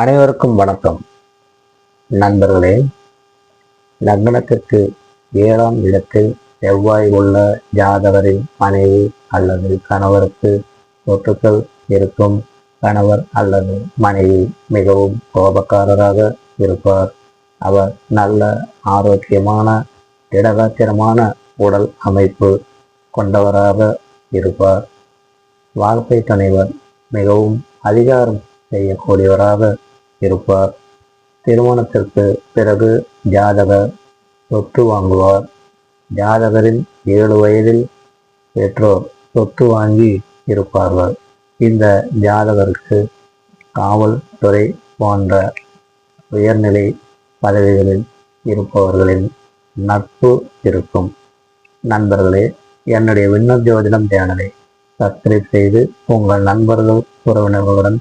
அனைவருக்கும் வணக்கம். நண்பர்களே லக்னத்திற்கு ஏழாம் இடத்தில் செவ்வாய் உள்ள ஜாதகரின் மனைவி அல்லது கணவருக்கு சொத்துக்கள் இருக்கும் கணவர் அல்லது மனைவி மிகவும் கோபக்காரராக இருப்பார். அவர் நல்ல ஆரோக்கியமான திடகாத்திரமான உடல் அமைப்பு கொண்டவராக இருப்பார். வாழ்க்கை துணைவர் மிகவும் அதிகாரம் செய்யக்கூடியவராக இருப்பார். திருமணத்திற்கு பிறகு ஜாதகர் சொத்து வாங்குவார். ஜாதகரின் ஏழு வயதில் பெற்றோர் சொத்து வாங்கி இருப்பார்கள். இந்த ஜாதகருக்கு காவல்துறை போன்ற உயர்நிலை பதவிகளில் இருப்பவர்களின் நட்பு இருக்கும். நண்பர்களே என்னுடைய விண்ணப் ஜோதிடம் சேனலை சப்ஸ்கிரைப் செய்து உங்கள் நண்பர்கள் உறவினர்களுடன்